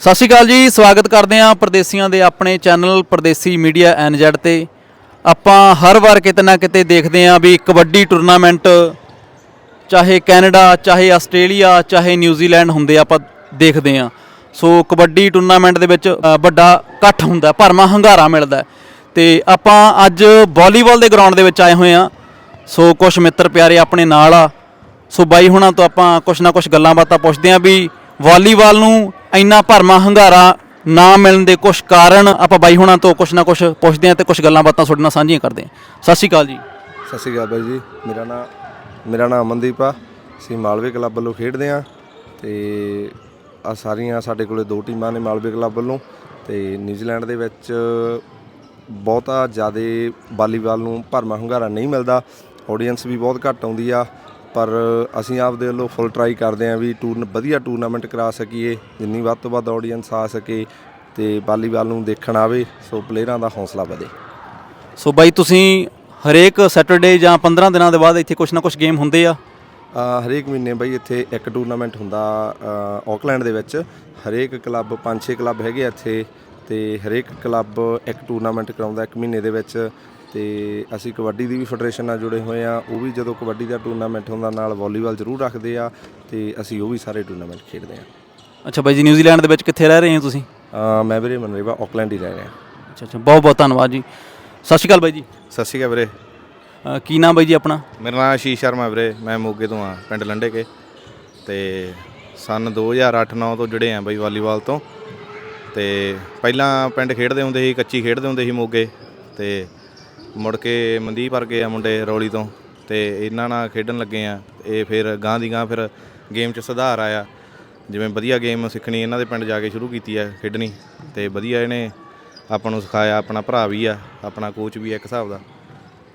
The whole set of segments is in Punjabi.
ਸਤਿ ਸ਼੍ਰੀ ਅਕਾਲ ਜੀ, ਸਵਾਗਤ ਕਰਦੇ ਹਾਂ ਪਰਦੇਸੀਆਂ ਦੇ ਆਪਣੇ ਚੈਨਲ ਪਰਦੇਸੀ ਮੀਡੀਆ ਐਨਜ਼ੈਡ ਤੇ। ਆਪਾਂ ਹਰ ਵਾਰ ਕਿਤੇ ਨਾ ਕਿਤੇ ਦੇਖਦੇ ਹਾਂ ਵੀ ਕਬੱਡੀ ਟੂਰਨਾਮੈਂਟ, ਚਾਹੇ ਕੈਨੇਡਾ, ਚਾਹੇ ਆਸਟ੍ਰੇਲੀਆ, ਚਾਹੇ ਨਿਊਜ਼ੀਲੈਂਡ ਹੁੰਦੇ ਆਪਾਂ ਦੇਖਦੇ ਹਾਂ। ਸੋ ਕਬੱਡੀ ਟੂਰਨਾਮੈਂਟ ਦੇ ਵਿੱਚ ਵੱਡਾ ਇਕੱਠ ਹੁੰਦਾ ਭਰਮਾ ਹੰਗਾਰਾ ਮਿਲਦਾ ਹੈ। ਤੇ ਆਪਾਂ ਅੱਜ ਵਾਲੀਬਾਲ ਦੇ ਗਰਾਊਂਡ ਦੇ ਵਿੱਚ ਆਏ ਹੋਏ ਹਾਂ। ਸੋ ਕੁਝ ਮਿੱਤਰ ਪਿਆਰੇ ਆਪਣੇ ਨਾਲ ਆ। ਸੋ ਬਾਈ ਹੁਣਾਂ ਤੋਂ ਆਪਾਂ ਕੁਝ ਨਾ ਕੁਝ ਗੱਲਾਂ ਬਾਤਾਂ ਪੁੱਛਦੇ ਆਂ ਵੀ ਵਾਲੀਬਾਲ ਨੂੰ ਇੰਨਾ ਭਰਮਾ ਹੰਗਾਰਾ ਨਾ ਮਿਲਣ ਦੇ ਕੁਝ ਕਾਰਨ ਆਪਾਂ ਬਾਈ ਹੁਣਾਂ ਤੋਂ ਕੁਝ ਨਾ ਕੁਝ ਪੁੱਛਦੇ ਆਂ ਤੇ ਕੁਝ ਗੱਲਾਂ ਬਾਤਾਂ ਤੁਹਾਡੇ ਨਾਲ ਸਾਂਝੀਆਂ ਕਰਦੇ ਆਂ ਸਤਿ ਸ਼੍ਰੀ ਅਕਾਲ ਜੀ। ਸਤਿ ਸ਼੍ਰੀ ਅਕਾਲ ਬਾਈ ਜੀ। ਮੇਰਾ ਨਾਮ ਮੇਰਾ ਨਾਮ ਅਮਨਦੀਪ ਆ। ਅਸੀਂ ਮਾਲਵੇ ਕਲੱਬ ਵੱਲੋਂ ਖੇਡਦੇ ਆ ਤੇ ਆ ਸਾਰੀਆਂ ਸਾਡੇ ਕੋਲੇ ਦੋ ਟੀਮਾਂ ਨੇ ਮਾਲਵੇ ਕਲੱਬ ਵੱਲੋਂ ਤੇ ਨਿਊਜ਼ੀਲੈਂਡ ਦੇ ਵਿੱਚ ਬਹੁਤਾ ਜ਼ਿਆਦਾ ਵਾਲੀਬਾਲ ਨੂੰ ਭਰਮਾ ਹੁੰਗਾਰਾ ਨਹੀਂ ਮਿਲਦਾ। ਆਡੀਅנס ਵੀ ਬਹੁਤ ਘੱਟ ਆਉਂਦੀ ਆ ਪਰ ਅਸੀਂ ਆਪਦੇ ਵੱਲੋਂ ਫੁੱਲ ਟਰਾਈ ਕਰਦੇ ਆ ਵੀ ਟੂਰਨ ਵਧੀਆ ਟੂਰਨਾਮੈਂਟ ਕਰਾ ਸਕੀਏ ਜਿੰਨੀ ਵੱਧ ਤੋਂ ਵੱਧ ਆਡੀਅנס ਆ ਸਕੇ ਤੇ ਵਾਲੀਬਾਲ ਨੂੰ ਦੇਖਣ ਆਵੇ ਸੋ ਪਲੇਅਰਾਂ ਦਾ ਹੌਸਲਾ ਵਧੇ। ਸੋ ਬਾਈ ਤੁਸੀਂ ਹਰੇਕ ਸੈਟਰਡੇ ਜਾਂ 15 ਦਿਨਾਂ ਦੇ ਬਾਅਦ ਇੱਥੇ ਕੁਝ ਨਾ ਕੁਝ ਗੇਮ ਹੁੰਦੇ ਆ? ਹਰੇਕ ਮਹੀਨੇ ਬਈ ਇੱਥੇ ਇੱਕ ਟੂਰਨਾਮੈਂਟ ਹੁੰਦਾ ਆਕਲੈਂਡ ਦੇ ਵਿੱਚ। ਹਰੇਕ ਕਲੱਬ 5-6 ਕਲੱਬ ਹੈਗੇ ਇੱਥੇ ਤੇ ਹਰੇਕ ਕਲੱਬ ਇੱਕ ਟੂਰਨਾਮੈਂਟ ਕਰਾਉਂਦਾ ਇੱਕ ਮਹੀਨੇ ਦੇ ਵਿੱਚ। ਤੇ ਅਸੀਂ ਕਬੱਡੀ ਦੀ ਵੀ ਫੈਡਰੇਸ਼ਨ ਨਾਲ ਜੁੜੇ ਹੋਏ ਆ ਉਹ ਵੀ ਜਦੋਂ ਕਬੱਡੀ ਦਾ ਟੂਰਨਾਮੈਂਟ ਹੁੰਦਾ ਨਾਲ ਵਾਲੀਬਾਲ ਜ਼ਰੂਰ ਰੱਖਦੇ ਆ ਤੇ ਅਸੀਂ ਉਹ ਵੀ ਸਾਰੇ ਟੂਰਨਾਮੈਂਟ ਖੇਡਦੇ ਆ ਅੱਛਾ ਬਾਈ ਜੀ ਨਿਊਜ਼ੀਲੈਂਡ ਦੇ ਵਿੱਚ ਕਿੱਥੇ ਰਹਿ ਰਹੇ ਹੋ ਤੁਸੀਂ? ਮੈਂ ਵੀਰੇ ਮਨਰੇਵਾ ਆਕਲੈਂਡ ਹੀ ਰਹਿ ਰਿਹਾ। ਅੱਛਾ ਅੱਛਾ ਬਹੁਤ ਬਹੁਤ ਧੰਨਵਾਦ ਜੀ। ਸਤਿ ਸ਼੍ਰੀ ਅਕਾਲ ਬਾਈ ਜੀ। ਸਤਿ ਸ਼੍ਰੀ ਅਕਾਲ ਵੀਰੇ। ਕੀ ਨਾਮ ਬਾਈ ਜੀ ਆਪਣਾ? ਮੇਰਾ ਨਾਮ ਆਸ਼ੀਸ਼ ਸ਼ਰਮਾ ਵੀਰੇ ਮੈਂ ਮੋਗੇ ਤੋਂ ਆ ਪਿੰਡ ਲੰਡੇ ਕੇ ਤੇ ਸਨ 2008-9 ਤੋਂ ਜੁੜੇ ਆ ਬਈ ਵਾਲੀਬਾਲ ਤੋਂ। ਤੇ ਪਹਿਲਾਂ ਪਿੰਡ ਖੇਡਦੇ ਹੁੰਦੇ ਸੀ ਕੱਚੀ ਖੇਡਦੇ ਹੁੰਦੇ ਸੀ ਮੋਗੇ। ਤੇ ਮੁੜ ਕੇ ਮਨਦੀਪ ਵਰਗੇ ਆ ਮੁੰਡੇ ਰੌਲੀ ਤੋਂ, ਤੇ ਇਹਨਾਂ ਨਾਲ ਖੇਡਣ ਲੱਗੇ ਆ। ਇਹ ਫਿਰ ਗਾਂ ਦੀ ਗਾਂ ਫਿਰ ਗੇਮ 'ਚ ਸੁਧਾਰ ਆਇਆ। ਜਿਵੇਂ ਵਧੀਆ ਗੇਮ ਸਿੱਖਣੀ, ਇਹਨਾਂ ਦੇ ਪਿੰਡ ਜਾ ਕੇ ਸ਼ੁਰੂ ਕੀਤੀ ਆ ਖੇਡਣੀ, ਤੇ ਵਧੀਆ ਇਹਨੇ ਆਪਾਂ ਨੂੰ ਸਿਖਾਇਆ, ਆਪਣਾ ਭਰਾ ਵੀ ਆ, ਆਪਣਾ ਕੋਚ ਵੀ ਆ ਇੱਕ ਹਿਸਾਬ ਦਾ।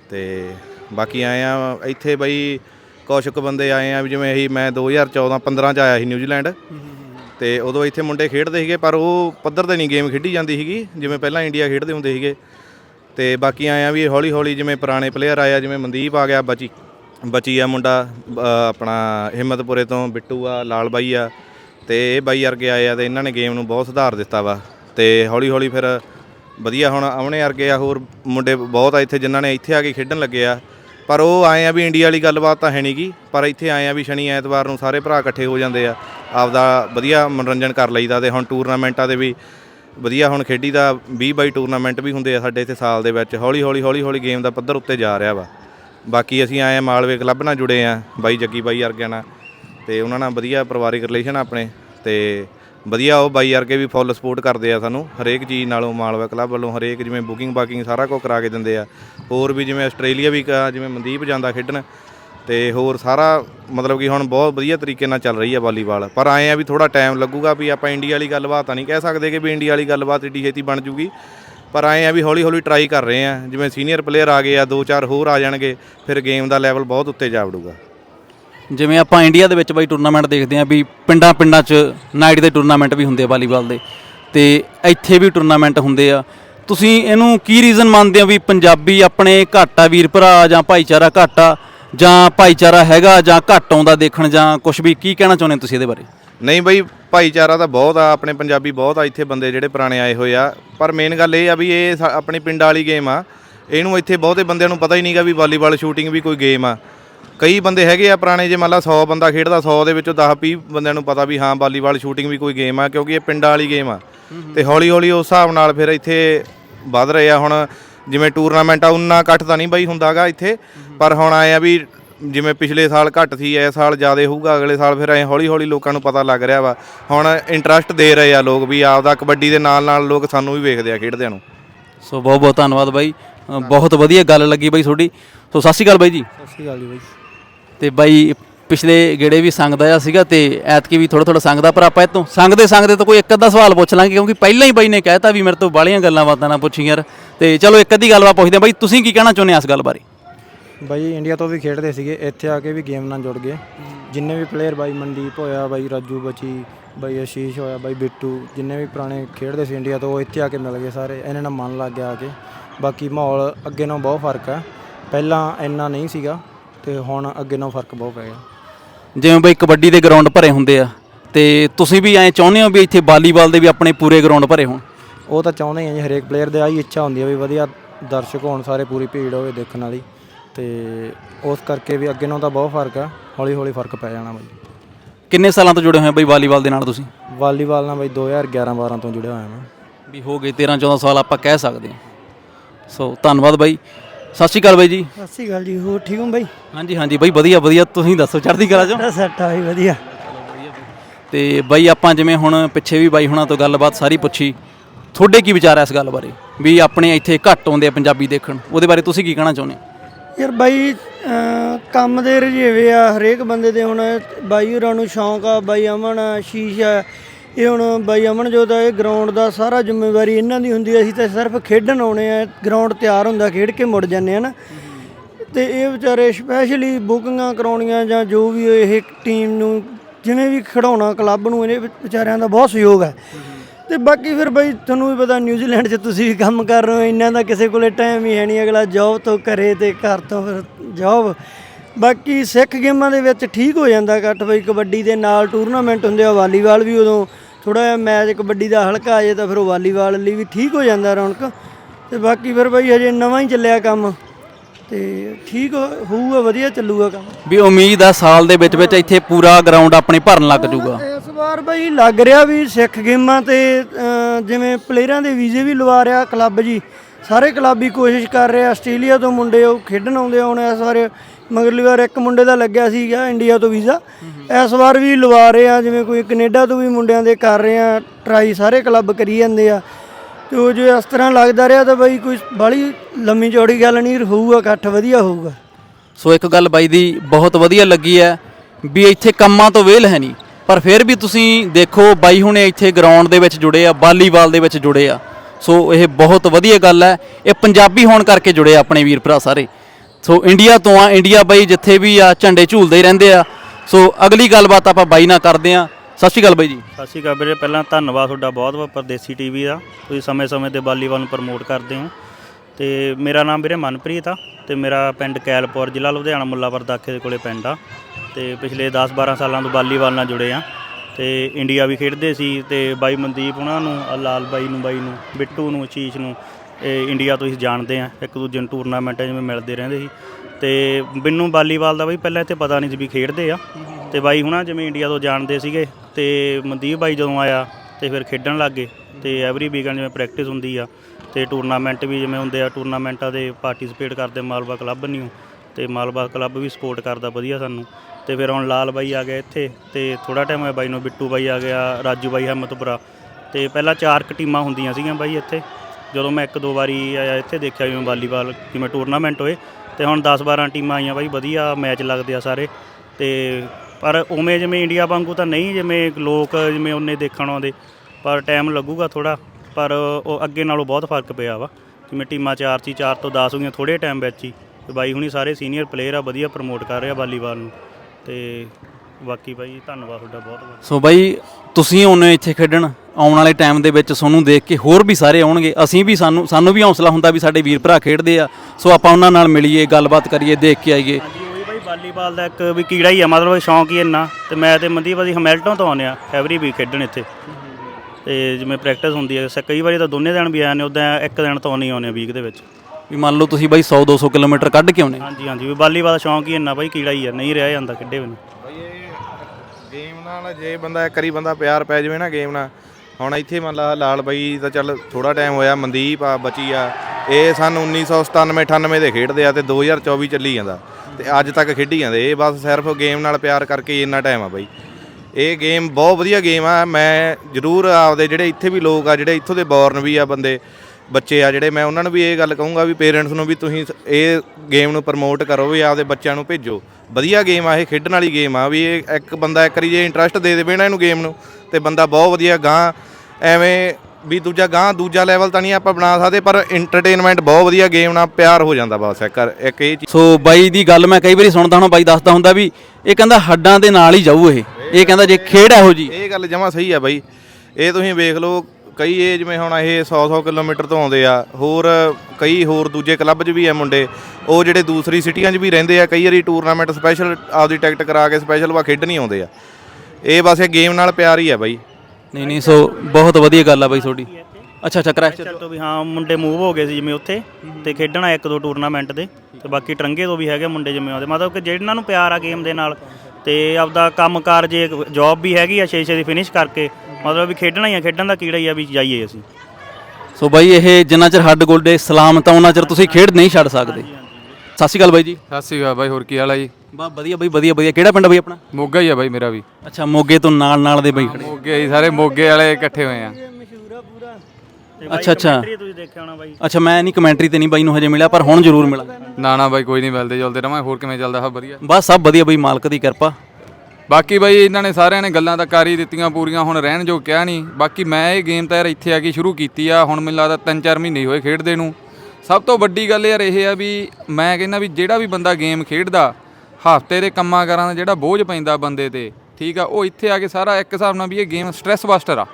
ਤੇ ਬਾਕੀ ਆਏ ਆ, ਇੱਥੇ ਬਈ ਕੁਛ ਕੁ ਬੰਦੇ ਆਏ ਆ ਵੀ ਜਿਵੇਂ ਅਸੀਂ, ਮੈਂ 2014 15 ਚ ਆਇਆ ਸੀ ਨਿਊਜ਼ੀਲੈਂਡ। ਤੇ ਉਦੋਂ ਇੱਥੇ ਮੁੰਡੇ ਖੇਡਦੇ ਸੀਗੇ, ਪਰ ਉਹ ਪੱਧਰ ਤੇ ਨਹੀਂ ਗੇਮ ਖੇਡੀ ਜਾਂਦੀ ਸੀਗੀ, ਜਿਵੇਂ ਪਹਿਲਾਂ ਇੰਡੀਆ ਖੇਡਦੇ ਹੁੰਦੇ ਸੀਗੇ। ਤੇ ਬਾਕੀ ਆਇਆ ਵੀ ਹੌਲੀ ਹੌਲੀ ਜਿਵੇਂ ਪੁਰਾਣੇ ਪਲੇਅਰ ਆਇਆ ਜਿਵੇਂ ਮਨਦੀਪ ਆ ਗਿਆ, ਬਚੀ ਬਚੀ ਆ ਮੁੰਡਾ ਆਪਣਾ ਹਿੰਮਤਪੁਰੇ ਤੋਂ ਬਿੱਟੂ ਆ, ਲਾਲ ਬਾਈ ਆ ਤੇ ਇਹ ਬਾਈ ਵਰਗੇ ਆਏ ਆ ਤੇ ਇਹਨਾਂ ਨੇ ਗੇਮ ਨੂੰ ਬਹੁਤ ਸੁਧਾਰ ਦਿੱਤਾ ਵਾ ਤੇ ਹੌਲੀ ਹੌਲੀ ਫਿਰ ਵਧੀਆ ਹੁਣ ਆਉਣੇ ਵਰਗੇ ਆ ਹੋਰ ਮੁੰਡੇ ਬਹੁਤ ਆ ਇੱਥੇ ਜਿਨ੍ਹਾਂ ਨੇ ਇੱਥੇ ਆ ਕੇ ਖੇਡਣ ਲੱਗੇ ਆ। ਪਰ ਉਹ ਆਏ ਆ ਵੀ ਇੰਡੀਆ ਵਾਲੀ ਗੱਲਬਾਤ ਤਾਂ ਹੈ ਨਹੀਂਗੀ ਪਰ ਇੱਥੇ ਆਏ ਆ ਵੀ ਸ਼ਨੀ ਐਤਵਾਰ ਨੂੰ ਸਾਰੇ ਭਰਾ ਇਕੱਠੇ ਹੋ ਜਾਂਦੇ ਆ, ਆਪਦਾ ਵਧੀਆ ਮਨੋਰੰਜਨ ਕਰ ਲਈਦਾ ਤੇ ਹੁਣ ਟੂਰਨਾਮੈਂਟਾਂ ਦੇ ਵੀ ਵਧੀਆ ਹੁਣ ਖੇਡੀ ਦਾ 20 ਬਾਈ ਟੂਰਨਾਮੈਂਟ ਵੀ ਹੁੰਦੇ ਆ ਸਾਡੇ ਇੱਥੇ ਸਾਲ ਦੇ ਵਿੱਚ। ਹੌਲੀ ਹੌਲੀ ਹੌਲੀ ਹੌਲੀ ਗੇਮ ਦਾ ਪੱਧਰ ਉੱਤੇ ਜਾ ਰਿਹਾ ਵਾ। ਬਾਕੀ ਅਸੀਂ ਆਏ ਆ ਮਾਲਵੇ ਕਲੱਬ ਨਾਲ ਜੁੜੇ ਆ, ਬਾਈ ਜੱਗੀ, ਬਾਈ ਵਰਗਿਆਂ ਨਾਲ। ਤੇ ਉਹਨਾਂ ਨਾਲ ਵਧੀਆ ਪਰਿਵਾਰਿਕ ਰਿਲੇਸ਼ਨ ਆਪਣੇ। ਤੇ ਵਧੀਆ ਉਹ ਬਾਈ ਵਰਗੇ ਵੀ ਫੁੱਲ ਸਪੋਰਟ ਕਰਦੇ ਆ ਸਾਨੂੰ। ਹਰੇਕ ਚੀਜ਼ ਨਾਲੋਂ ਮਾਲਵਾ ਕਲੱਬ ਵੱਲੋਂ ਹਰੇਕ ਜਿਵੇਂ ਬੁਕਿੰਗ ਬਾਕਿੰਗ ਸਾਰਾ ਕੁਝ ਕਰਾ ਕੇ ਦਿੰਦੇ ਆ। ਹੋਰ ਵੀ ਜਿਵੇਂ ਆਸਟ੍ਰੇਲੀਆ ਵੀ ਜਿਵੇਂ ਮਨਦੀਪ ਜਾਂਦਾ ਖੇਡਣ ਤੇ ਹੋਰ ਸਾਰਾ ਮਤਲਬ ਕਿ ਹੁਣ ਬਹੁਤ ਵਧੀਆ ਤਰੀਕੇ ਨਾਲ ਚੱਲ ਰਹੀ ਆ ਵਾਲੀਬਾਲ। ਪਰ ਆਏ ਆ ਵੀ ਥੋੜਾ ਟਾਈਮ ਲੱਗੂਗਾ ਵੀ ਆਪਾਂ ਇੰਡੀਆ ਵਾਲੀ ਗੱਲਬਾਤ ਤਾਂ ਨਹੀਂ ਕਹਿ ਸਕਦੇ ਕਿ ਵੀ ਇੰਡੀਆ ਵਾਲੀ ਗੱਲਬਾਤ ਏਡੀ ਛੇਤੀ ਬਣ ਜੂਗੀ। ਪਰ ਆਏ ਆ ਵੀ ਹੌਲੀ ਹੌਲੀ ਟਰਾਈ ਕਰ ਰਹੇ ਆ। ਜਿਵੇਂ ਸੀਨੀਅਰ ਪਲੇਅਰ ਆ ਗਏ ਆ, ਦੋ ਚਾਰ ਹੋਰ ਆ ਜਾਣਗੇ, ਫਿਰ ਗੇਮ ਦਾ ਲੈਵਲ ਬਹੁਤ ਉੱਤੇ ਜਾ ਵੜੂਗਾ। ਜਿਵੇਂ ਆਪਾਂ ਇੰਡੀਆ ਦੇ ਵਿੱਚ ਬਾਈ ਟੂਰਨਾਮੈਂਟ ਦੇਖਦੇ ਆਂ ਵੀ ਪਿੰਡਾਂ ਪਿੰਡਾਂ 'ਚ ਨਾਈਟ ਦੇ ਟੂਰਨਾਮੈਂਟ ਵੀ ਹੁੰਦੇ ਆ ਵਾਲੀਬਾਲ ਦੇ। ਤੇ ਇੱਥੇ ਵੀ ਟੂਰਨਾਮੈਂਟ ਹੁੰਦੇ ਆ। ਤੁਸੀਂ ਇਹਨੂੰ ਕੀ ਰੀਜ਼ਨ ਮੰਨਦੇ ਹੋ ਵੀ ਪੰਜਾਬੀ ਆਪਣੇ ਘੱਟ ਆ ਵੀਰ ਭਰਾ ਜਾਂ ਭਾਈਚਾਰਾ ਘੱਟ ਆ ਜਾਂ ਭਾਈਚਾਰਾ ਹੈਗਾ ਜਾਂ ਘੱਟ ਆਉਂਦਾ ਦੇਖਣ ਜਾਂ ਕੁਝ ਵੀ, ਕੀ ਕਹਿਣਾ ਚਾਹੁੰਦੇ ਹੋ ਤੁਸੀਂ ਇਹਦੇ ਬਾਰੇ? ਨਹੀਂ ਬਈ, ਭਾਈਚਾਰਾ ਤਾਂ ਬਹੁਤ ਆ, ਆਪਣੇ ਪੰਜਾਬੀ ਬਹੁਤ ਆ, ਇੱਥੇ ਬੰਦੇ ਜਿਹੜੇ ਪੁਰਾਣੇ ਆਏ ਹੋਏ ਆ। ਪਰ ਮੇਨ ਗੱਲ ਇਹ ਆ ਵੀ ਇਹ ਸਾ- ਆਪਣੀ ਪਿੰਡ ਵਾਲੀ ਗੇਮ ਆ। ਇਹਨੂੰ ਇੱਥੇ ਬਹੁਤੇ ਬੰਦਿਆਂ ਨੂੰ ਪਤਾ ਹੀ ਨਹੀਂਗਾ ਵੀ ਵਾਲੀਬਾਲ ਸ਼ੂਟਿੰਗ ਵੀ ਕੋਈ ਗੇਮ ਆ। ਕਈ ਬੰਦੇ ਹੈਗੇ ਆ ਪੁਰਾਣੇ, ਜੇ ਮੰਨ ਲਾ 100 ਬੰਦਾ ਖੇਡਦਾ 100 ਦੇ ਵਿੱਚੋਂ 10 20 ਬੰਦਿਆਂ ਨੂੰ ਪਤਾ ਵੀ ਹਾਂ, ਵਾਲੀਬਾਲ ਸ਼ੂਟਿੰਗ ਵੀ ਕੋਈ ਗੇਮ ਆ, ਕਿਉਂਕਿ ਇਹ ਪਿੰਡਾਂ ਵਾਲੀ ਗੇਮ ਆ। ਤੇ ਹੌਲੀ ਹੌਲੀ ਉਸ ਹਿਸਾਬ ਨਾਲ ਫਿਰ ਇੱਥੇ ਵੱਧ ਰਹੇ ਆ ਹੁਣ, ਜਿਵੇਂ ਟੂਰਨਾਮੈਂਟ ਆ, ਉਨਾ ਇਕੱਠ ਤਾਂ ਨਹੀਂ ਬਈ ਹੁੰਦਾਗਾ ਇੱਥੇ। ਪਰ ਹੁਣ ਆਏ ਆ ਵੀ ਜਿਵੇਂ ਪਿਛਲੇ ਸਾਲ ਘੱਟ ਸੀ ਇਸ ਸਾਲ ਜ਼ਿਆਦਾ ਹੋਊਗਾ ਅਗਲੇ ਸਾਲ ਫਿਰ ਐ ਹੌਲੀ ਹੌਲੀ ਲੋਕਾਂ ਨੂੰ ਪਤਾ ਲੱਗ ਰਿਹਾ ਵਾ। ਹੁਣ ਇੰਟਰਸਟ ਦੇ ਰਹੇ ਆ ਲੋਕ ਵੀ ਆਪਦਾ ਕਬੱਡੀ ਦੇ ਨਾਲ ਨਾਲ ਲੋਕ ਸਾਨੂੰ ਵੀ ਵੇਖਦੇ ਆ ਖੇਡਦਿਆਂ ਨੂੰ। ਸੋ ਬਹੁਤ ਬਹੁਤ ਧੰਨਵਾਦ ਬਾਈ। ਬਹੁਤ ਵਧੀਆ ਗੱਲ ਲੱਗੀ ਬਾਈ ਤੁਹਾਡੀ। ਸੋ ਸਤਿ ਸ਼੍ਰੀ ਅਕਾਲ ਬਾਈ ਜੀ। ਸਤਿ ਸ਼੍ਰੀ ਅਕਾਲ ਜੀ ਬਾਈ। ਤੇ ਬਾਈ ਪਿਛਲੇ ਗੇੜੇ ਵੀ ਸੰਗਦਾ ਆ ਸੀਗਾ ਤੇ ਐਤਕੀ ਵੀ ਥੋੜਾ ਥੋੜਾ ਸੰਗਦਾ ਪਰ ਆਪਾਂ ਇਤੋਂ ਸੰਗਦੇ ਸੰਗਦੇ ਤਾਂ ਕੋਈ ਇੱਕ ਅੱਧਾ ਸਵਾਲ ਪੁੱਛ ਲਾਂਗੇ ਕਿਉਂਕਿ ਪਹਿਲਾਂ ਹੀ ਬਾਈ ਨੇ ਕਹਿਤਾ ਵੀ ਮੇਰੇ ਤੋਂ ਬਾਲੀਆਂ ਗੱਲਾਂ ਬਾਤਾਂ ਨਾ ਪੁੱਛੀ ਯਾਰ। ਤੇ ਚਲੋ ਇੱਕ ਅੱਧੀ ਗੱਲਬਾਤ ਪੁੱਛਦੇ ਆ ਬਾਈ ਤੁਸੀਂ ਕੀ ਕਹਿਣਾ ਚਾਹੁੰਦੇ ਆ ਇਸ ਗੱਲ ਬਾਰੇ? ਬਾਈ ਇੰਡੀਆ ਤੋਂ ਵੀ ਖੇਡਦੇ ਸੀਗੇ ਇੱਥੇ ਆ ਕੇ ਵੀ ਗੇਮ ਨਾਲ ਜੁੜ ਗਏ। ਜਿੰਨੇ ਵੀ ਪਲੇਅਰ ਬਾਈ ਮਨਦੀਪ ਹੋਇਆ ਬਾਈ ਰਾਜੂ ਬਚੀ ਬਾਈ ਆਸ਼ੀਸ਼ ਹੋਇਆ ਬਾਈ ਬਿੱਟੂ ਜਿੰਨੇ ਵੀ ਪੁਰਾਣੇ ਖੇਡਦੇ ਸੀ ਇੰਡੀਆ ਤੋਂ ਉਹ ਇੱਥੇ ਆ ਕੇ ਮਿਲ ਗਏ ਸਾਰੇ। ਇਹਨਾਂ ਨਾਲ ਮਨ ਲੱਗ ਗਿਆ ਆ ਕੇ। ਬਾਕੀ ਮਾਹੌਲ ਅੱਗੇ ਨਾਲੋਂ ਬਹੁਤ ਫ਼ਰਕ ਹੈ ਪਹਿਲਾਂ ਇੰਨਾ ਨਹੀਂ ਸੀਗਾ ਤੇ ਹੁਣ ਅੱਗੇ ਨਾਲੋਂ ਫ਼ਰਕ ਬਹੁਤ ਪੈ ਗਿਆ। ਜਿਵੇਂ ਬਾਈ ਕਬੱਡੀ ਦੇ ਗਰਾਊਂਡ ਭਰੇ ਹੁੰਦੇ ਆ ਤੇ ਤੁਸੀਂ ਵੀ ਐਂ ਚਾਹੁੰਦੇ ਹੋ ਵੀ ਇੱਥੇ ਵਾਲੀਬਾਲ ਦੇ ਵੀ ਆਪਣੇ ਪੂਰੇ ਗਰਾਊਂਡ ਭਰੇ ਹੋਣ? ਉਹ ਤਾਂ ਚਾਹੁੰਦੇ ਆ ਜੀ ਹਰੇਕ ਪਲੇਅਰ ਦੇ ਆਹੀ ਇੱਛਾ ਹੁੰਦੀ ਆ ਵੀ ਵਧੀਆ ਦਰਸ਼ਕ ਹੋਣ ਸਾਰੇ ਪੂਰੀ ਭੀੜ ਹੋਵੇ ਦੇਖਣ ਵਾਲੀ। ਤੇ ਉਸ ਕਰਕੇ ਵੀ ਅੱਗੇ ਨਾਲੋਂ ਤਾਂ ਬਹੁਤ ਫ਼ਰਕ ਆ ਹੌਲੀ ਹੌਲੀ ਫ਼ਰਕ ਪੈ ਜਾਣਾ ਬਾਈ। ਕਿੰਨੇ ਸਾਲਾਂ ਤੋਂ ਜੁੜੇ ਹੋਏ ਹੋ ਬਈ ਵਾਲੀਬਾਲ ਦੇ ਨਾਲ ਤੁਸੀਂ? ਵਾਲੀਬਾਲ ਨਾਲ ਬਾਈ 2011 12 ਤੋਂ ਜੁੜਿਆ ਹੋਇਆ ਮੈਂ। ਵੀ ਹੋ ਗਏ 13 14 ਸਾਲ ਆਪਾਂ ਕਹਿ ਸਕਦੇ ਹਾਂ। ਸੋ ਧੰਨਵਾਦ ਬਾਈ। ਸਤਿ ਸ਼੍ਰੀ ਅਕਾਲ ਬਾਈ ਜੀ। ਸਤਿ ਸ਼੍ਰੀ ਅਕਾਲ ਜੀ ਹੋਰ ਠੀਕ ਹੋ ਬਾਈ? ਹਾਂਜੀ ਹਾਂਜੀ ਬਾਈ ਵਧੀਆ ਵਧੀਆ। ਤੁਸੀਂ ਦੱਸੋ ਚੜ੍ਹਦੀ ਕਲਾ ਚੋਂ? ਮੇਰਾ ਸੈੱਟ ਆ ਵਧੀਆ। ਤੇ ਬਾਈ ਆਪਾਂ ਜਿਵੇਂ ਹੁਣ ਪਿੱਛੇ ਵੀ ਬਾਈ ਹੁਣਾਂ ਤੋਂ ਗੱਲਬਾਤ ਸਾਰੀ ਪੁੱਛੀ ਤੁਹਾਡੇ ਕੀ ਵਿਚਾਰ ਹੈ ਇਸ ਗੱਲ ਬਾਰੇ? ਵੀ ਆਪਣੇ ਇੱਥੇ ਘੱਟ ਆਉਂਦੇ ਆ ਪੰਜਾਬੀ ਦੇਖਣ ਉਹਦੇ ਬਾਰੇ ਤੁਸੀਂ ਕੀ ਕਹਿਣਾ ਚਾਹੁੰਦੇ ਹੋ? ਯਾਰ ਬਾਈ ਕੰਮ ਦੇ ਰਜੇਵੇ ਆ ਹਰੇਕ ਬੰਦੇ ਦੇ ਹੁਣ। ਬਾਈ ਹੋਰਾਂ ਨੂੰ ਸ਼ੌਂਕ ਆ ਬਾਈ ਅਮਨ ਆ, ਸ਼ੀਸ਼ ਆ। ਇਹ ਹੁਣ ਬਾਈ ਅਮਨ ਜੋ ਦਾ ਇਹ ਗਰਾਊਂਡ ਦਾ ਸਾਰਾ ਜ਼ਿੰਮੇਵਾਰੀ ਇਹਨਾਂ ਦੀ ਹੁੰਦੀ ਆ, ਅਸੀਂ ਤਾਂ ਸਿਰਫ ਖੇਡਣ ਆਉਣੇ ਆ ਗਰਾਊਂਡ ਤਿਆਰ ਹੁੰਦਾ ਖੇਡ ਕੇ ਮੁੜ ਜਾਂਦੇ ਆ ਨਾ। ਤੇ ਇਹ ਵਿਚਾਰੇ ਸਪੈਸ਼ਲੀ ਬੁਕਿੰਗਾਂ ਕਰਾਉਣੀਆਂ ਜਾਂ ਜੋ ਵੀ ਇਹ ਟੀਮ ਨੂੰ ਜਿਵੇਂ ਵੀ ਖਿਡਾਉਣਾ ਕਲੱਬ ਨੂੰ ਇਹਦੇ ਵਿਚਾਰਿਆਂ ਦਾ ਬਹੁਤ ਸਹਿਯੋਗ ਹੈ ਤੇ ਬਾਕੀ ਫਿਰ ਬਈ ਤੁਹਾਨੂੰ ਵੀ ਪਤਾ ਨਿਊਜ਼ੀਲੈਂਡ 'ਚ ਤੁਸੀਂ ਵੀ ਕੰਮ ਕਰ ਰਹੇ ਹੋ ਇੰਨਾ ਦਾ ਕਿਸੇ ਕੋਲੇ ਟਾਈਮ ਹੀ ਹੈ ਨਹੀਂ, ਅਗਲਾ ਜੌਬ ਤੋਂ ਘਰੇ ਤੇ ਘਰ ਤੋਂ ਫਿਰ ਜੌਬ ਬਾਕੀ ਸਿੱਖ ਗੇਮਾਂ ਦੇ ਵਿੱਚ ਠੀਕ ਹੋ ਜਾਂਦਾ ਇਕੱਠ ਬਈ, ਕਬੱਡੀ ਦੇ ਨਾਲ ਟੂਰਨਾਮੈਂਟ ਹੁੰਦੇ ਆ, ਵਾਲੀਬਾਲ ਵੀ ਉਦੋਂ ਥੋੜਾ ਜਿਹਾ ਮੈਚ ਕਬੱਡੀ ਦਾ ਹਲਕਾ ਆ ਜੇ ਤਾਂ ਫਿਰ ਉਹ ਵਾਲੀਬਾਲ ਲਈ ਵੀ ਠੀਕ ਹੋ ਜਾਂਦਾ ਰੌਣਕ। ਤੇ ਬਾਕੀ ਫਿਰ ਬਈ ਹਜੇ ਨਵਾਂ ਹੀ ਚੱਲਿਆ ਕੰਮ ਤੇ ਠੀਕ ਹੋ- ਹੋਊਗਾ, ਵਧੀਆ ਚੱਲੂਗਾ ਕੰਮ। ਵੀ ਉਮੀਦ ਆ ਸਾਲ ਦੇ ਵਿੱਚ ਵਿੱਚ ਇੱਥੇ ਪੂਰਾ ਗਰਾਊਂਡ ਆਪਣੇ ਭਰਨ ਲੱਗ ਜਾਊਗਾ ਵਾਰ ਬਈ ਲੱਗ ਰਿਹਾ ਵੀ ਸਿੱਖ ਗੇਮਾਂ ਤੇ ਅਹ, ਜਿਵੇਂ ਪਲੇਅਰਾਂ ਦੇ ਵੀਜ਼ੇ ਵੀ ਲਵਾ ਰਿਹਾ ਕਲੱਬ ਜੀ। ਸਾਰੇ ਕਲੱਬ ਹੀ ਕੋਸ਼ਿਸ਼ ਕਰ ਰਹੇ ਆ। ਆਸਟ੍ਰੇਲੀਆ ਤੋਂ ਮੁੰਡੇ ਉਹ ਖੇਡਣ ਆਉਂਦੇ ਆ ਹੁਣ ਇਸ ਵਾਰ ਮਗਰਲੀ ਵਾਰ ਇੱਕ ਮੁੰਡੇ ਦਾ ਲੱਗਿਆ ਸੀਗਾ ਇੰਡੀਆ ਤੋਂ ਵੀਜ਼ਾ। ਇਸ ਵਾਰ ਵੀ ਲਵਾ ਰਹੇ ਆ ਜਿਵੇਂ ਕੋਈ ਕੈਨੇਡਾ ਤੋਂ ਵੀ ਮੁੰਡਿਆਂ ਦੇ ਕਰ ਰਹੇ ਆ ਟਰਾਈ ਸਾਰੇ ਕਲੱਬ ਕਰੀ ਜਾਂਦੇ ਆ। ਤੇ ਉਹ ਜੇ ਇਸ ਤਰ੍ਹਾਂ ਲੱਗਦਾ ਰਿਹਾ ਤਾਂ ਬਈ ਕੋਈ ਬਾਹਲੀ ਲੰਮੀ ਚੌੜੀ ਗੱਲ ਨਹੀਂ ਹੋਊਗਾ ਇਕੱਠ ਵਧੀਆ ਹੋਊਗਾ। ਸੋ ਇੱਕ ਗੱਲ ਬਾਈ ਦੀ ਬਹੁਤ ਵਧੀਆ ਲੱਗੀ ਹੈ ਵੀ ਇੱਥੇ ਕੰਮਾਂ ਤੋਂ ਵਿਹਲ ਹੈ ਨਹੀਂ। ਪਰ ਫਿਰ ਵੀ ਤੁਸੀਂ ਦੇਖੋ ਬਾਈ ਹੁਣੇ ਇੱਥੇ ਗਰਾਊਂਡ ਦੇ ਵਿੱਚ ਜੁੜੇ ਆ, ਵਾਲੀਬਾਲ ਦੇ ਵਿੱਚ ਜੁੜੇ ਆ। ਸੋ ਇਹ ਬਹੁਤ ਵਧੀਆ ਗੱਲ ਹੈ। ਇਹ ਪੰਜਾਬੀ ਹੋਣ ਕਰਕੇ ਜੁੜੇ ਆ ਆਪਣੇ ਵੀਰ ਭਰਾ ਸਾਰੇ। ਸੋ ਇੰਡੀਆ ਤੋਂ ਆ, ਇੰਡੀਆ ਬਾਈ ਜਿੱਥੇ ਵੀ ਆ, ਝੰਡੇ ਝੂਲਦੇ ਹੀ ਰਹਿੰਦੇ ਆ। ਸੋ ਅਗਲੀ ਗੱਲਬਾਤ ਆਪਾਂ ਬਾਈ ਨਾਲ ਕਰਦੇ ਆ। ਸਤਿ ਸ਼੍ਰੀ ਅਕਾਲ ਬਾਈ ਜੀ। ਸਤਿ ਸ਼੍ਰੀ ਅਕਾਲ ਵੀਰੇ। ਪਹਿਲਾਂ ਧੰਨਵਾਦ ਤੁਹਾਡਾ ਬਹੁਤ ਬਹੁਤ ਪਰਦੇਸੀ ਟੀਵੀ ਦਾ। ਤੁਸੀਂ ਸਮੇਂ-ਸਮੇਂ ਤੇ ਵਾਲੀਬਾਲ ਨੂੰ ਪ੍ਰਮੋਟ ਕਰਦੇ ਹੋ। ਤੇ ਮੇਰਾ ਨਾਮ ਵੀਰੇ ਮਨਪ੍ਰੀਤ ਆ। ਤੇ ਮੇਰਾ ਪਿੰਡ ਕੈਲਪੁਰ, ਜ਼ਿਲ੍ਹਾ ਲੁਧਿਆਣਾ ਮੁੱਲਾਪੁਰ ਦਾਖੇ ਦੇ ਕੋਲੇ ਪਿੰਡ ਆ। ਤੇ ਪਿਛਲੇ 10-12 ਸਾਲਾਂ ਤੋਂ ਵਾਲੀਬਾਲ ਨਾਲ ਜੁੜੇ ਆ। ਤੇ ਇੰਡੀਆ ਵੀ ਖੇਡਦੇ ਸੀ ਤੇ ਬਾਈ ਮਨਦੀਪ ਉਹਨਾਂ ਨੂੰ, ਆਹ ਲਾਲ ਬਾਈ ਨੂੰ ਬਾਈ ਨੂੰ, ਬਿੱਟੂ ਨੂੰ ਚੀਚ ਨੂੰ, ਇਹ ਇੰਡੀਆ ਤੋਂ ਹੀ ਜਾਣਦੇ ਆ। ਇੱਕ ਦੂਜੇ ਨੂੰ ਟੂਰਨਾਮੈਂਟਾਂ ਜਿਵੇਂ ਮਿਲਦੇ ਰਹਿੰਦੇ ਸੀ। ਤੇ ਮੈਨੂੰ ਵਾਲੀਬਾਲ ਦਾ ਬਈ ਪਹਿਲਾਂ ਇੱਥੇ ਪਤਾ ਨਹੀਂ ਸੀ ਵੀ ਖੇਡਦੇ ਆ। ਤੇ ਬਾਈ ਹੁਣਾਂ ਜਿਵੇਂ ਇੰਡੀਆ ਤੋਂ ਜਾਣਦੇ ਸੀਗੇ। ਤੇ ਮਨਦੀਪ ਬਾਈ ਜਦੋਂ ਆਇਆ ਤੇ ਫਿਰ ਖੇਡਣ ਲੱਗ ਗਏ ਤੇ ਐਵਰੀ ਵੀਕਐਂਡ ਜਿਵੇਂ ਪ੍ਰੈਕਟਿਸ ਹੁੰਦੀ ਆ ਤੇ ਟੂਰਨਾਮੈਂਟ ਵੀ ਜਿਵੇਂ ਹੁੰਦੇ ਆ ਟੂਰਨਾਮੈਂਟਾਂ ਦੇ ਪਾਰਟਿਸਿਪੇਟ ਕਰਦੇ ਮਾਲਵਾ ਕਲੱਬ ਨਿਊ ਤੇ ਮਾਲਵਾ ਕਲੱਬ ਵੀ ਸਪੋਰਟ ਕਰਦਾ ਵਧੀਆ ਸਾਨੂੰ ਤੇ ਫਿਰ ਹੁਣ ਲਾਲ ਬਾਈ ਆ ਗਿਆ ਇੱਥੇ ਤੇ ਥੋੜਾ ਟਾਈਮ ਹੋਇਆ ਬਾਈ ਨੂੰ, ਬਿੱਟੂ ਬਾਈ ਆ ਗਿਆ, ਰਾਜੂ ਬਾਈ ਹਮਤਪੁਰਾ ਤੇ ਪਹਿਲਾਂ ਚਾਰ ਕੁ ਟੀਮਾਂ ਹੁੰਦੀਆਂ ਸੀਗੀਆਂ ਬਾਈ ਇੱਥੇ ਜਦੋਂ ਮੈਂ ਇੱਕ ਦੋ ਵਾਰੀ ਆਇਆ ਇੱਥੇ ਦੇਖਿਆ ਜਿਵੇਂ ਵਾਲੀਬਾਲ ਜਿਵੇਂ ਟੂਰਨਾਮੈਂਟ ਹੋਏ ਤੇ ਹੁਣ 10 12 ਟੀਮਾਂ ਆਈਆਂ ਬਾਈ ਵਧੀਆ ਮੈਚ ਲੱਗਦੇ ਆ ਸਾਰੇ ਤੇ ਪਰ ਉਵੇਂ ਜਿਵੇਂ ਇੰਡੀਆ ਵਾਂਗੂ ਤਾਂ ਨਹੀਂ ਜਿਵੇਂ ਲੋਕ ਜਿਵੇਂ ਉਹਨੇ ਦੇਖਣ ਆਉਂਦੇ, ਪਰ ਟਾਈਮ ਲੱਗੂਗਾ ਥੋੜਾ ਪਰ ਉਹ ਅੱਗੇ ਨਾਲੋਂ ਬਹੁਤ ਫ਼ਰਕ ਪਿਆ ਵਾ, ਜਿਵੇਂ ਟੀਮਾਂ ਚਾਰ ਸੀ, ਚਾਰ ਤੋਂ 10 ਹੋ ਗਈਆਂ ਥੋੜੇ ਟਾਈਮ ਵਿੱਚ ਹੀ, ਤੇ ਬਾਈ ਹੁਣੀ ਸਾਰੇ ਸੀਨੀਅਰ ਪਲੇਅਰ ਆ, ਵਧੀਆ ਪ੍ਰਮੋਟ ਕਰ ਰਿਹਾ ਵਾਲੀਬਾਲ ਨੂੰ, ਤੇ ਬਾਕੀ ਬਾਈ ਧੰਨਵਾਦ ਤੁਹਾਡਾ ਬਹੁਤ ਬਹੁਤ। ਸੋ ਬਾਈ, ਤੁਸੀਂ ਆਉਂਦੇ ਇੱਥੇ ਖੇਡਣ ਆਉਣ ਵਾਲੇ ਟਾਈਮ ਦੇ ਵਿੱਚ ਤੁਹਾਨੂੰ ਦੇਖ ਕੇ ਹੋਰ ਵੀ ਸਾਰੇ ਆਉਣਗੇ, ਅਸੀਂ ਵੀ ਸਾਨੂੰ ਸਾਨੂੰ ਵੀ ਹੌਸਲਾ ਹੁੰਦਾ ਵੀ ਸਾਡੇ ਵੀਰ ਭਰਾ ਖੇਡਦੇ ਆ, ਸੋ ਆਪਾਂ ਉਹਨਾਂ ਨਾਲ ਮਿਲੀਏ, ਗੱਲਬਾਤ ਕਰੀਏ, ਦੇਖ ਕੇ ਆਈਏ। ਵਾਲੀਬਾਲ ਦਾ ਇੱਕ ਵੀ ਕੀੜਾ ਹੀ ਆ ਮਤਲਬ ਸ਼ੌਂਕ ਹੀ ਇੰਨਾ। ਤੇ ਮੈਂ ਤੇ ਮਨਦੀਪ ਅਸੀਂ ਹਮੈਲਟਨ ਤੋਂ ਆਉਂਦੇ ਆ ਐਵਰੀ ਵੀਕ ਖੇਡਣ ਇੱਥੇ। ਤੇ ਜਿਵੇਂ ਪ੍ਰੈਕਟਿਸ ਹੁੰਦੀ ਹੈ ਸ- ਕਈ ਵਾਰੀ ਤਾਂ ਦੋਨੇ ਦਿਨ ਵੀ ਆਉਂਦੇ ਉਦਾਂ ਇੱਕ ਦਿਨ ਤੋਂ ਨਹੀਂ ਆਉਂਦੇ ਵੀਕ ਦੇ ਵਿੱਚ। ਵੀ ਮੰਨ ਲਓ ਤੁਸੀਂ ਬਾਈ 100 200 ਕਿਲੋਮੀਟਰ ਕੱਢ ਕੇ ਆਉਣੇ ਹਾਂਜੀ ਹਾਂਜੀ ਵੀ ਵਾਲੀਬਾਲ ਦਾ ਸ਼ੌਂਕ ਹੀ ਇੰਨਾ ਬਾਈ ਕੀੜਾ ਹੀ ਆ ਨਹੀਂ ਰਹਿ ਜਾਂਦਾ ਖੇਡੇ ਬਿਨਾਂ। ਬਈ ਇਹ ਗੇਮ ਨਾਲ ਜੇ ਬੰਦਾ ਇੱਕ ਵਾਰੀ ਬੰਦਾ ਪਿਆਰ ਪੈ ਜਾਵੇ ਨਾ ਗੇਮ ਨਾਲ ਹੁਣ ਇੱਥੇ ਮੰਨ ਲਾ ਲਾਲ ਬਾਈ ਤਾਂ ਚੱਲ ਥੋੜਾ ਟਾਈਮ ਹੋਇਆ ਮਨਦੀਪ ਆ ਬਚੀ ਆ। ਇਹ ਸਨ 1997 98 ਦੇ ਖੇਡਦੇ ਆ ਤੇ 2024 ਚੱਲੀ ਜਾਂਦਾ। ਤੇ ਅੱਜ ਤੱਕ ਖੇਡੀ ਜਾਂਦੇ। ਇਹ ਬਸ ਸਿਰਫ ਗੇਮ ਨਾਲ ਪਿਆਰ ਕਰਕੇ ਹੀ ਇੰਨਾ ਟਾਈਮ ਆ ਬਾਈ। ਇਹ ਗੇਮ ਬਹੁਤ ਵਧੀਆ ਗੇਮ ਆ। ਮੈਂ ਜ਼ਰੂਰ ਆਪਦੇ ਜਿਹੜੇ ਇੱਥੇ ਵੀ ਲੋਕ ਆ, ਜਿਹੜੇ ਇੱਥੋਂ ਦੇ ਬੌਰਨ ਵੀ ਆ ਬੰਦੇ, ਬੱਚੇ ਆ ਜਿਹੜੇ, ਮੈਂ ਉਹਨਾਂ ਨੂੰ ਵੀ ਇਹ ਗੱਲ ਕਹੂੰਗਾ ਵੀ ਪੇਰੈਂਟਸ ਨੂੰ ਵੀ ਤੁਸੀਂ ਇਹ ਗੇਮ ਨੂੰ ਪ੍ਰਮੋਟ ਕਰੋ ਵੀ ਆਪਦੇ ਬੱਚਿਆਂ ਨੂੰ ਭੇਜੋ। ਵਧੀਆ ਗੇਮ ਆ, ਇਹ ਖੇਡਣ ਵਾਲੀ ਗੇਮ ਆ ਵੀ ਇਹ ਇੱਕ ਬੰਦਾ ਇੱਕ ਵਾਰੀ ਜੇ ਇੰਟਰਸਟ ਦੇ ਦੇਵੇ ਨਾ ਇਹਨੂੰ ਗੇਮ ਨੂੰ, ਤੇ ਬੰਦਾ ਬਹੁਤ ਵਧੀਆ ਗਾਂ ਐਵੇਂ ਵੀ ਦੂਜਾ ਗਾਂ ਦੂਜਾ ਲੈਵਲ ਤਾਂ ਨਹੀਂ ਆਪਾਂ ਬਣਾ ਸਕਦੇ ਪਰ ਇੰਟਰਟੇਨਮੈਂਟ ਬਹੁਤ ਵਧੀਆ ਗੇਮ ਨਾਲ ਪਿਆਰ ਹੋ ਜਾਂਦਾ ਬਸ ਇੱਕ ਇੱਕ ਇਹ ਚੀਜ਼ ਸੋ ਬਾਈ ਦੀ ਗੱਲ ਮੈਂ ਕਈ ਵਾਰੀ ਸੁਣਦਾ ਹਾਂ ਬਾਈ ਦੱਸਦਾ ਹੁੰਦਾ ਵੀ ਇਹ ਕਹਿੰਦਾ ਹੱਡਾਂ ਦੇ ਨਾਲ ਹੀ ਜਾਊ ਇਹ। ਇਹ ਕਹਿੰਦਾ ਜੇ ਖੇਡ ਇਹੋ ਜੀ। ਇਹ ਗੱਲ ਜਮਾ ਸਹੀ ਆ ਬਾਈ। ਇਹ ਤੁਸੀਂ ਵੇਖ ਲਓ ਕਈ ਇਹ ਜਿਵੇਂ ਹੁਣ ਇਹ 100-100 ਕਿਲੋਮੀਟਰ ਤੋਂ ਆਉਂਦੇ ਆ ਹੋਰ ਕਈ ਹੋਰ ਦੂਜੇ ਕਲੱਬ 'ਚ ਵੀ ਆ ਮੁੰਡੇ। ਉਹ ਜਿਹੜੇ ਦੂਸਰੀ ਸਿਟੀਆਂ 'ਚ ਵੀ ਰਹਿੰਦੇ ਆ ਕਈ ਵਾਰੀ ਟੂਰਨਾਮੈਂਟ ਸਪੈਸ਼ਲ ਆਪਦੀ ਟਿਕਟ ਕਰਾ ਕੇ ਸਪੈਸ਼ਲ ਵਾ ਖੇਡਣ ਹੀ ਆਉਂਦੇ ਆ। ਇਹ ਬਸ ਇਹ ਗੇਮ ਨਾਲ ਪਿਆਰ ਹੀ ਹੈ ਬਾਈ। ਨਹੀਂ ਨਹੀਂ ਸੋ ਬਹੁਤ ਵਧੀਆ ਗੱਲ ਆ ਬਾਈ ਤੁਹਾਡੀ। ਅੱਛਾ ਅੱਛਾ ਕ੍ਰੈਸ਼ ਚੱਲ ਤੋਂ ਵੀ ਹਾਂ ਮੁੰਡੇ ਮੂਵ ਹੋ ਗਏ ਸੀ ਜਿਵੇਂ ਉੱਥੇ ਤੇ ਖੇਡਣਾ ਇੱਕ ਦੋ ਟੂਰਨਾਮੈਂਟ ਦੇ ਤੇ ਬਾਕੀ ਟਰੰਗੇ ਤੋਂ ਵੀ ਹੈਗੇ ਮੁੰਡੇ ਜਿਵੇਂ ਉਹਦੇ ਮਤਲਬ ਕਿ ਜਿਹਨਾਂ ਨੂੰ ਪਿਆਰ ਆ ਗੇਮ ਦੇ ਨਾਲ ਤੇ ਆਪਦਾ ਕੰਮਕਾਰ ਜੇ ਜੌਬ ਵੀ ਹੈਗੀ ਆ ਛੇ ਛੇ ਦੀ ਫਿਨਿਸ਼ ਕਰਕੇ ਮਤਲਬ ਵੀ ਖੇਡਣਾ ਹੀ ਆ ਖੇਡਣ ਦਾ ਕੀੜਾ ਹੀ ਆ ਵੀ ਜਾਈਏ ਅਸੀਂ। ਸੋ ਬਾਈ ਇਹ ਜਿੰਨਾ ਚਿਰ ਹੱਡ ਗੋਡੇ ਸਲਾਮਤ ਆ ਉਹਨਾਂ ਚਿਰ ਤੁਸੀਂ ਖੇਡ ਨਹੀਂ ਛੱਡ ਸਕਦੇ। ਸਤਿ ਸ਼੍ਰੀ ਅਕਾਲ ਬਾਈ ਜੀ। ਸਤਿ ਸ਼੍ਰੀ ਅਕਾਲ ਬਾਈ ਹੋਰ ਕੀ ਹਾਲ ਆ ਜੀ? ਬਾ ਵਧੀਆ ਬਾਈ ਵਧੀਆ ਵਧੀਆ। ਕਿਹੜਾ ਪਿੰਡ ਬਾਈ ਆਪਣਾ? ਮੋਗਾ ਹੀ ਆ ਬਾਈ ਮੇਰਾ ਵੀ। ਅੱਛਾ ਮੋਗੇ ਤੋਂ ਨਾਲ ਨਾਲ ਦੇ ਬਾਈ ਖੜੇ। ਮੋਗੇ ਹੀ ਸਾਰੇ ਮੋਗੇ ਵਾਲੇ ਇਕੱਠੇ ਹੋਏ ਆ। ਤੇ ਬਾਈ ਅੱਛਾ, ਅੱਛਾ। commentary ਤੁਸੀਂ ਦੇਖਿਆ ਹੋਣਾ ਬਾਈ? ਅੱਛਾ ਮੈਂ ਨਹੀਂ ਕਮੈਂਟਰੀ ਤੇ ਨਹੀਂ ਬਾਈ ਨੂੰ ਹਜੇ ਮਿਲਿਆ ਪਰ ਹੁਣ ਜ਼ਰੂਰ ਮਿਲਾਂ ਨਾ ਨਾ ਬਾਈ ਕੋਈ ਨਹੀਂ ਮਿਲਦੇ ਜੁਲਦੇ ਰਵਾਂ ਹੋਰ ਕਿਵੇਂ ਚੱਲਦਾ ਸਭ ਵਧੀਆ? ਬਸ ਸਭ ਵਧੀਆ ਬਾਈ ਮਾਲਕ ਦੀ ਕਿਰਪਾ। ਬਾਕੀ ਬਾਈ ਇਹਨਾਂ ਨੇ ਸਾਰਿਆਂ ਨੇ ਗੱਲਾਂ ਤਾਂ ਕਰ ਹੀ ਦਿੱਤੀਆਂ ਪੂਰੀਆਂ ਹੁਣ ਰਹਿਣ ਜੋ ਕਿਹਾ ਨਹੀਂ। ਬਾਕੀ ਮੈਂ ਇਹ ਗੇਮ ਤਾਂ ਯਾਰ ਇੱਥੇ ਆ ਕੇ ਸ਼ੁਰੂ ਕੀਤੀ ਆ ਹੁਣ ਮੈਨੂੰ ਲੱਗਦਾ 3-4 ਮਹੀਨੇ ਹੋਏ ਖੇਡਦੇ ਨੂੰ। ਸਭ ਤੋਂ ਵੱਡੀ ਗੱਲ ਯਾਰ ਇਹ ਆ ਵੀ ਮੈਂ ਕਹਿੰਦਾ ਵੀ ਜਿਹੜਾ ਵੀ ਬੰਦਾ ਗੇਮ ਖੇਡਦਾ ਹਫ਼ਤੇ ਦੇ ਕੰਮਾਂ ਕਾਰਾਂ ਦਾ ਜਿਹੜਾ ਬੋਝ ਪੈਂਦਾ ਬੰਦੇ ਤੇ, ਠੀਕ ਆ, ਉਹ ਇੱਥੇ ਆ ਕੇ ਸਾਰਾ ਇੱਕ ਹਿਸਾਬ ਨਾਲ ਵੀ ਇਹ ਗੇਮ ਸਟ੍ਰੈਸ ਬਸਟਰ ਆ।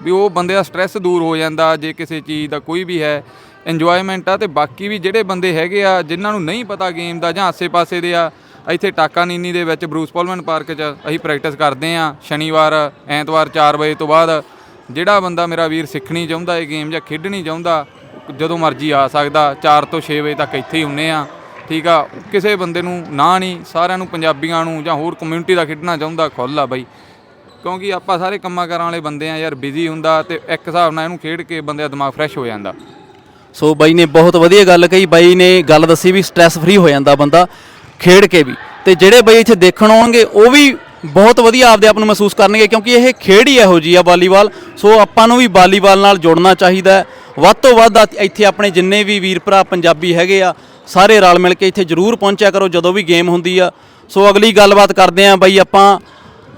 ਵੀ ਉਹ ਬੰਦੇ ਦਾ ਸਟ੍ਰੈਸ ਦੂਰ ਹੋ ਜਾਂਦਾ, ਜੇ ਕਿਸੇ ਚੀਜ਼ ਦਾ ਕੋਈ ਵੀ ਹੈ ਇੰਜੋਇਮੈਂਟ ਆ ਤੇ ਬਾਕੀ ਵੀ ਜਿਹੜੇ ਬੰਦੇ ਹੈਗੇ ਆ, ਜਿਨ੍ਹਾਂ ਨੂੰ ਨਹੀਂ ਪਤਾ ਗੇਮ ਦਾ ਜਾਂ ਆਸੇ-ਪਾਸੇ ਦੇ ਆ, ਇੱਥੇ ਟਾਕਾ ਨੀਨੀ ਦੇ ਵਿੱਚ ਬਰੂਸ ਪੋਲਮਨ ਪਾਰਕ 'ਚ ਅਸੀਂ ਪ੍ਰੈਕਟਿਸ ਕਰਦੇ ਆ, ਸ਼ਨੀਵਾਰ, ਐਤਵਾਰ 4 ਵਜੇ ਤੋਂ ਬਾਅਦ, ਜਿਹੜਾ ਬੰਦਾ ਮੇਰਾ ਵੀਰ ਸਿੱਖਣੀ ਚਾਹੁੰਦਾ, ਇਹ ਗੇਮ ਜਾਂ ਖੇਡਣੀ ਚਾਹੁੰਦਾ, ਜਦੋਂ ਮਰਜ਼ੀ ਆ ਸਕਦਾ 4 ਤੋਂ 6 ਵਜੇ ਤੱਕ ਇੱਥੇ ਹੀ ਹੁੰਨੇ ਆ। ਠੀਕ ਆ, ਕਿਸੇ ਬੰਦੇ ਨੂੰ ਨਾ ਨਹੀਂ, ਸਾਰਿਆਂ ਨੂੰ ਪੰਜਾਬੀਆਂ ਨੂੰ ਜਾਂ ਹੋਰ ਕਮਿਊਨਿਟੀ ਦਾ ਖੇਡਣਾ ਚਾਹੁੰਦਾ ਖੁੱਲ੍ਹ ਆ ਬਾਈ। ਕਿਉਂਕਿ ਆਪਾਂ ਸਾਰੇ ਕੰਮਾਂ ਕਾਰਾਂ ਵਾਲੇ ਬੰਦੇ ਆ ਯਾਰ ਬਿਜ਼ੀ ਹੁੰਦਾ ਤੇ ਇੱਕ ਹਿਸਾਬ ਨਾਲ ਇਹਨੂੰ ਖੇਡ ਕੇ ਬੰਦੇ ਦਾ ਦਿਮਾਗ ਫਰੈਸ਼ ਹੋ ਜਾਂਦਾ। ਸੋ ਬਾਈ ਨੇ ਬਹੁਤ ਵਧੀਆ ਗੱਲ ਕਹੀ, ਬਾਈ ਨੇ ਗੱਲ ਦੱਸੀ ਵੀ ਸਟ੍ਰੈਸ ਫ੍ਰੀ ਹੋ ਜਾਂਦਾ ਬੰਦਾ, ਖੇਡ ਕੇ ਵੀ। ਤੇ ਜਿਹੜੇ ਬਾਈ ਇੱਥੇ ਦੇਖਣ ਆਉਣਗੇ, ਉਹ ਵੀ ਬਹੁਤ ਵਧੀਆ ਆਪਦੇ ਆਪ ਨੂੰ ਮਹਿਸੂਸ ਕਰਨਗੇ, ਕਿਉਂਕਿ ਇਹ ਖੇਡ ਹੀ ਇਹੋ ਜੀ ਆ ਵਾਲੀਬਾਲ। ਸੋ ਆਪਾਂ ਨੂੰ ਵੀ ਵਾਲੀਬਾਲ ਨਾਲ ਜੁੜਨਾ ਚਾਹੀਦਾ ਵੱਧ ਤੋਂ ਵੱਧ ਇੱਥੇ ਆਪਣੇ ਜਿੰਨੇ ਵੀ ਵੀਰ ਭਰਾ ਪੰਜਾਬੀ ਹੈਗੇ ਆ ਸਾਰੇ ਰਲ ਮਿਲ ਕੇ ਇੱਥੇ ਜ਼ਰੂਰ ਪਹੁੰਚਿਆ ਕਰੋ ਜਦੋਂ ਵੀ ਗੇਮ ਹੁੰਦੀ ਆ। ਸੋ ਅਗਲੀ ਗੱਲਬਾਤ ਕਰਦੇ ਆ ਬਾਈ ਆਪਾਂ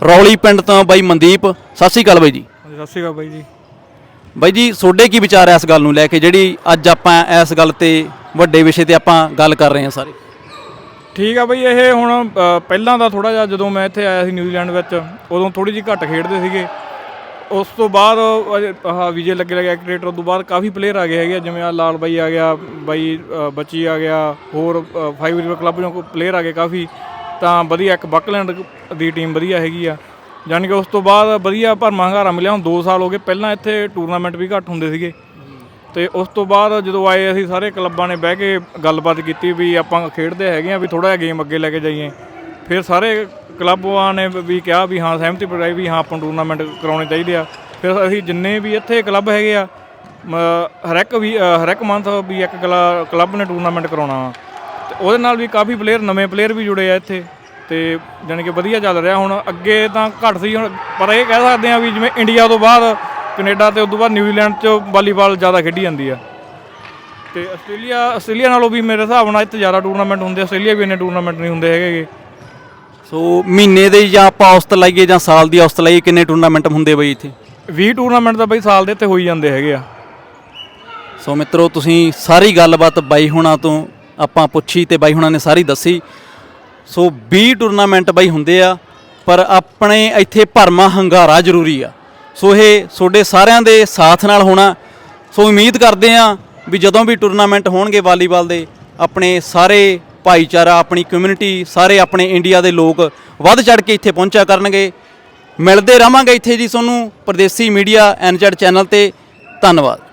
ਰੌਲੀ ਪਿੰਡ ਤੋਂ ਬਾਈ ਮਨਦੀਪ। ਸਤਿ ਸ਼੍ਰੀ ਅਕਾਲ ਬਾਈ ਜੀ। ਸਤਿ ਸ਼੍ਰੀ ਅਕਾਲ ਬਾਈ ਜੀ। ਬਾਈ ਜੀ ਤੁਹਾਡੇ ਕੀ ਵਿਚਾਰ ਹੈ ਇਸ ਗੱਲ ਨੂੰ ਲੈ ਕੇ ਜਿਹੜੀ ਅੱਜ ਆਪਾਂ ਇਸ ਗੱਲ ਤੇ ਵੱਡੇ ਵਿਸ਼ੇ ਤੇ ਆਪਾਂ ਗੱਲ ਕਰ ਰਹੇ ਹਾਂ ਸਾਰੇ? ਠੀਕ ਆ ਬਈ ਇਹ ਹੁਣ ਪਹਿਲਾਂ ਦਾ ਥੋੜਾ ਜਿਹਾ ਜਦੋਂ ਮੈਂ ਇੱਥੇ ਆਇਆ ਸੀ ਨਿਊਜ਼ੀਲੈਂਡ ਵਿੱਚ ਉਦੋਂ ਥੋੜੀ ਜਿਹੀ ਘੱਟ ਖੇਡਦੇ ਸੀਗੇ। ਉਸ ਤੋਂ ਬਾਅਦ ਆਹ ਵਿਜੇ ਲੱਗੇ ਲੱਗਿਆ ਕ੍ਰਿਕਟਰ ਉਸ ਤੋਂ ਬਾਅਦ ਕਾਫੀ ਪਲੇਅਰ ਆ ਗਏ ਹੈਗੇ ਆ, ਜਿਵੇਂ ਆ ਲਾਲ ਬਾਈ ਆ ਗਿਆ ਬਾਈ ਅ, ਬੱਚੀ ਆ ਗਿਆ ਹੋਰ ਫਾਈਵ ਰਿਵਰ ਕਲੱਬ ਚੋਂ ਪਲੇਅਰ ਆ ਗਏ ਕਾਫੀ ਤਾਂ ਵਧੀਆ ਇੱਕ ਬਕਲੈਂਡ ਦੀ ਟੀਮ ਵਧੀਆ ਹੈਗੀ ਆ। ਯਾਨੀ ਕਿ ਉਸ ਤੋਂ ਬਾਅਦ ਵਧੀਆ ਭਰਮਾ ਹੰਗਾਰਾ ਮਿਲਿਆ ਹੁਣ 2 ਸਾਲ ਹੋ ਗਏ ਪਹਿਲਾਂ ਇੱਥੇ ਟੂਰਨਾਮੈਂਟ ਵੀ ਘੱਟ ਹੁੰਦੇ ਸੀਗੇ। ਤੇ ਉਸ ਤੋਂ ਬਾਅਦ ਜਦੋਂ ਆਏ ਅਸੀਂ ਸਾਰੇ ਕਲੱਬਾਂ ਨੇ ਬਹਿ ਕੇ ਗੱਲਬਾਤ ਕੀਤੀ ਵੀ ਆਪਾਂ ਖੇਡਦੇ ਹੈਗੇ ਆ ਵੀ ਥੋੜਾ ਜਿਹਾ ਗੇਮ ਅੱਗੇ ਲੈ ਕੇ ਜਾਈਏ। ਫਿਰ ਸਾਰੇ ਕਲੱਬਾਂ ਨੇ ਵੀ ਕਿਹਾ ਵੀ ਹਾਂ, ਸਹਿਮਤੀ ਪ੍ਰਗਟਾਈ ਵੀ ਹਾਂ, ਆਪਾਂ ਟੂਰਨਾਮੈਂਟ ਕਰਾਉਣੇ ਚਾਹੀਦੇ ਆ। ਫਿਰ ਅਸੀਂ ਜਿੰਨੇ ਵੀ ਇੱਥੇ ਕਲੱਬ ਹੈਗੇ ਆ ਹਰ ਇੱਕ ਵੀ ਹਰ ਇੱਕ ਮੰਥ ਵੀ ਇੱਕ ਕਲਾ- ਕਲੱਬ ਨੇ ਟੂਰਨਾਮੈਂਟ ਕਰਾਉਣਾ ਵਾ। ਤੇ ਉਹਦੇ ਨਾਲ ਵੀ ਕਾਫੀ ਪਲੇਅਰ ਨਵੇਂ ਪਲੇਅਰ ਵੀ ਜੁੜੇ ਆ ਇੱਥੇ। ਤੇ ਜਾਣੀ ਕਿ ਵਧੀਆ ਚੱਲ ਰਿਹਾ। ਹੁਣ ਅੱਗੇ ਤਾਂ ਘੱਟ ਸੀ, ਹੁਣ ਪਰ ਇਹ ਕਹਿ ਸਕਦੇ ਆ ਵੀ ਜਿਵੇਂ ਇੰਡੀਆ ਤੋਂ ਬਾਅਦ, ਕੈਨੇਡਾ ਤੇ ਉਸ ਤੋਂ ਬਾਅਦ ਨਿਊਜ਼ੀਲੈਂਡ 'ਚ ਵਾਲੀਬਾਲ ਜ਼ਿਆਦਾ ਖੇਡੀ ਜਾਂਦੀ ਆ। ਤੇ ਆਸਟ੍ਰੇਲੀਆ ਆਸਟ੍ਰੇਲੀਆ ਨਾਲੋਂ ਵੀ ਮੇਰੇ ਹਿਸਾਬ ਨਾਲ ਇੱਥੇ ਜ਼ਿਆਦਾ ਟੂਰਨਾਮੈਂਟ ਹੁੰਦੇ ਆਸਟ੍ਰੇਲੀਆ ਵੀ ਇੰਨੇ ਟੂਰਨਾਮੈਂਟ ਨਹੀਂ ਹੁੰਦੇ ਹੈਗੇ ਸੋ ਮਹੀਨੇ ਦੇ ਜਾਂ ਆਪਾਂ ਔਸਤ ਲਾਈਏ ਜਾਂ ਸਾਲ ਦੀ ਔਸਤ ਲਾਈਏ ਕਿੰਨੇ ਟੂਰਨਾਮੈਂਟ ਹੁੰਦੇ ਬਈ ਇੱਥੇ? 20 ਟੂਰਨਾਮੈਂਟ ਤਾਂ ਬਈ ਸਾਲ ਦੇ ਇੱਥੇ ਹੋਈ ਜਾਂਦੇ ਹੈਗੇ ਆ। ਸੋ ਮਿੱਤਰੋ ਤੁਸੀਂ ਸਾਰੀ ਗੱਲਬਾਤ ਬਾਈ ਹੁਣਾਂ ਤੋਂ ਆਪਾਂ ਪੁੱਛੀ ਤੇ ਬਾਈ ਹੁਣਾਂ ਨੇ ਸਾਰੀ ਦੱਸੀ। ਸੋ 20 ਟੂਰਨਾਮੈਂਟ ਬਾਈ ਹੁੰਦੇ ਆ ਪਰ ਆਪਣੇ ਇੱਥੇ ਭਰਮਾ ਹੰਗਾਰਾ ਜ਼ਰੂਰੀ ਆ। ਸੋ ਇਹ ਤੁਹਾਡੇ ਸਾਰਿਆਂ ਦੇ ਸਾਥ ਨਾਲ ਹੋਣਾ। ਸੋ ਉਮੀਦ ਕਰਦੇ ਆ ਵੀ ਜਦੋਂ ਵੀ ਟੂਰਨਾਮੈਂਟ ਹੋਣਗੇ ਵਾਲੀਬਾਲ ਦੇ ਆਪਣੇ ਸਾਰੇ ਭਾਈਚਾਰਾ, ਆਪਣੀ ਕਮਿਊਨਿਟੀ ਸਾਰੇ ਆਪਣੇ ਇੰਡੀਆ ਦੇ ਲੋਕ ਵੱਧ ਚੜ ਕੇ ਇੱਥੇ ਪਹੁੰਚਿਆ ਕਰਨਗੇ। ਮਿਲਦੇ ਰਹਾਂਗੇ ਇੱਥੇ ਜੀ ਤੁਹਾਨੂੰ, ਪਰਦੇਸੀ ਮੀਡੀਆ ਐਨਜੈਡ ਚੈਨਲ ਤੇ। ਧੰਨਵਾਦ।